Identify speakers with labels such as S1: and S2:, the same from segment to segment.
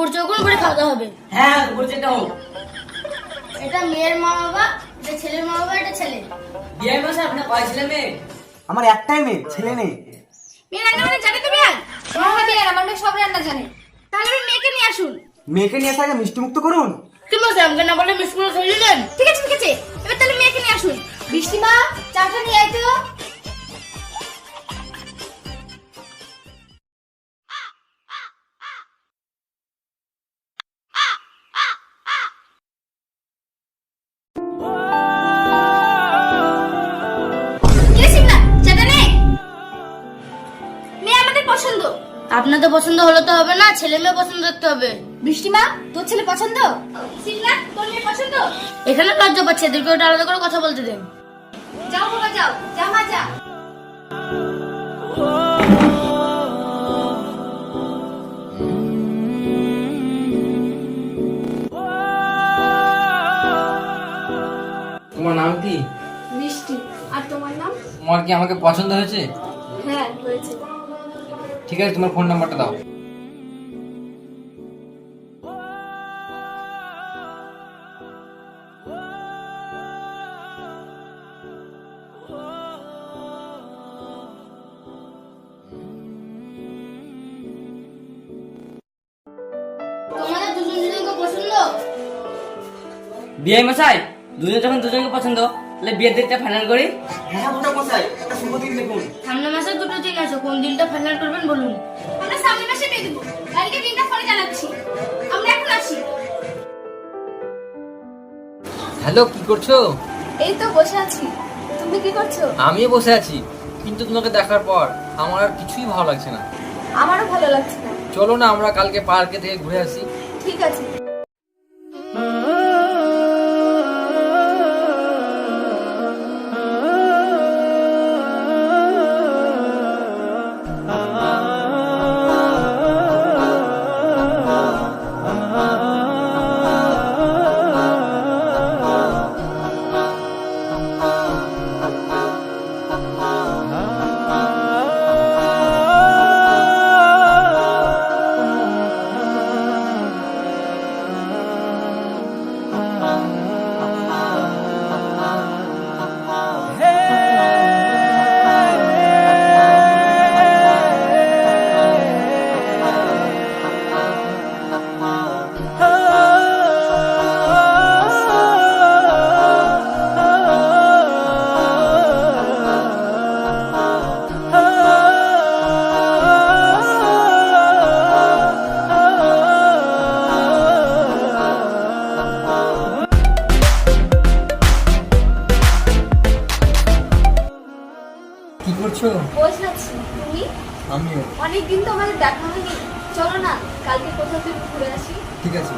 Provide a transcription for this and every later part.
S1: পরিচয় কোন করে খাওয়া দাওয়া হবে।
S2: হ্যাঁ বলছে এটা হোক
S1: এটা মেয়ের মা বাবা এটা ছেলের মা বাবা এটা ছেলে।
S2: বিয়ে মাসে আপনার কয় ছেলে মেয়ে?
S3: আমার একটাই মেয়ে ছেলে নেই।
S4: মেয়ে রান্না বান্না জানে তুমি আর? হ্যাঁ বিয়ে আমার মেয়ে সব রান্না জানে। তাহলে আপনি মেয়েকে নিয়ে আসুন।
S3: মেয়েকে নিয়ে আসার আগে মিষ্টি মুক্ত করুন।
S1: কি বলছে আমাকে না বলে করে খেয়ে
S4: ঠিক আছে ঠিক আছে। এবার তাহলে মেয়েকে নিয়ে আসুন। বৃষ্টি মা চাটা নিয়ে আয় তো। পছন্দ?
S1: আপনাদের পছন্দ হলে তো হবে না ছেলে মেয়ে পছন্দ করতে হবে।
S4: বৃষ্টিমা তোর ছেলে পছন্দ? শিমলা তোর মেয়ে পছন্দ?
S1: এখানে লজ্জা পাচ্ছে এদেরকে ওটা আলাদা করে কথা বলতে দেন
S4: যাও বাবা যাও। যা মা যা।
S5: তোমার নাম কি?
S4: বৃষ্টি আর তোমার নাম?
S5: তোমার কি আমাকে পছন্দ হয়েছে?
S4: হ্যাঁ হয়েছে।
S5: ঠিক আছে তোমার ফোন নাম্বারটা দাও।
S2: বিয়ে মশাই দুজন যখন দুজনকে পছন্দ তাহলে বিয়ের ডেটটা ফাইনাল করি।
S3: হ্যাঁ মোটা মশাই একটা শুভ দিন দেখুন।
S1: সামনে মাসে দুটো দিন আছে কোন দিনটা ফাইনাল করবেন বলুন।
S4: আমরা সামনের মাসে পেয়ে দেবো কালকে দিনটা ফোনে জানাচ্ছি। আমরা এখন আসি।
S5: হ্যালো কি করছ?
S4: এই তো বসে আছি। তুমি কি করছ?
S5: আমিও বসে আছি কিন্তু তোমাকে দেখার পর আমার আর কিছুই ভালো লাগছে না।
S4: আমারও ভালো লাগছে না।
S5: চলো না আমরা কালকে পার্কে থেকে ঘুরে আসি।
S4: ঠিক আছে।
S5: কি করছ?
S4: বসে আছি। তুমি?
S5: আমিও।
S4: অনেকদিন তো আমাদের দেখা হয়নি। চলো না কালকে কোথাও থেকে ঘুরে আসি।
S5: ঠিক আছে।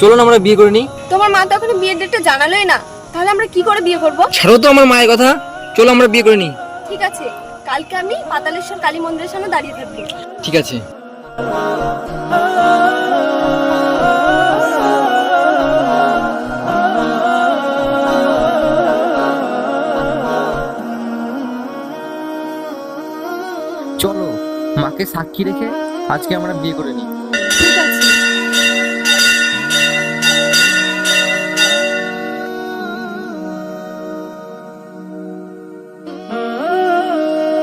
S5: চলো না আমরা বিয়ে করে নিই।
S4: তোমার মা তো এখনও বিয়ের ডেটটা জানালোই না। তাহলে আমরা কি করে বিয়ে করব?
S5: ছাড়ো তো আমার মায়ের কথা। চলো আমরা বিয়ে করে নিই।
S4: ঠিক আছে। কালকে আমি পাতালেশ্বর কালী মন্দিরের সামনে দাঁড়িয়ে থাকব।
S5: ঠিক আছে।
S6: চলো মাকে সাক্ষী রেখে আজকে আমরা বিয়ে করে নিই।